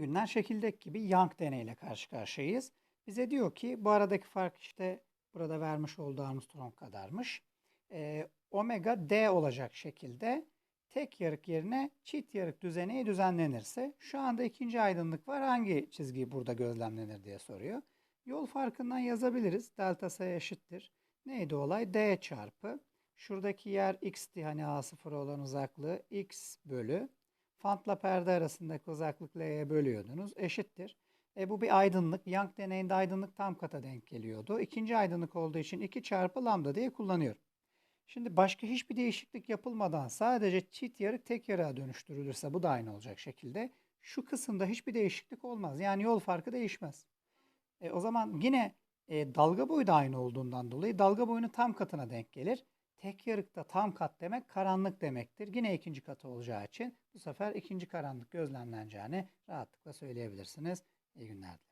Günler şekildeki gibi Young deneyle karşı karşıyayız. Bize diyor ki bu aradaki fark işte burada vermiş olduğu Armstrong kadarmış. Ee, omega D olacak şekilde tek yarık yerine çift yarık düzeneği düzenlenirse şu anda ikinci aydınlık var hangi çizgi burada gözlemlenir diye soruyor. Yol farkından yazabiliriz. Delta S eşittir. Neydi olay? D çarpı. Şuradaki yer x'ti hani A0 olan uzaklığı x bölü. Fantla perde arasındaki uzaklık L'ye bölüyordunuz. Eşittir. E bu bir aydınlık. Young deneyinde aydınlık tam kata denk geliyordu. İkinci aydınlık olduğu için 2 çarpı lambda diye kullanıyorum. Şimdi başka hiçbir değişiklik yapılmadan sadece çift yarık tek yarığa dönüştürülürse bu da aynı olacak şekilde. Şu kısımda hiçbir değişiklik olmaz. Yani yol farkı değişmez. E, o zaman yine e, dalga boyu da aynı olduğundan dolayı dalga boyunun tam katına denk gelir. Tek yarıkta tam kat demek karanlık demektir. Yine ikinci katı olacağı için bu sefer ikinci karanlık gözlemleneceğini rahatlıkla söyleyebilirsiniz. İyi günler dilerim.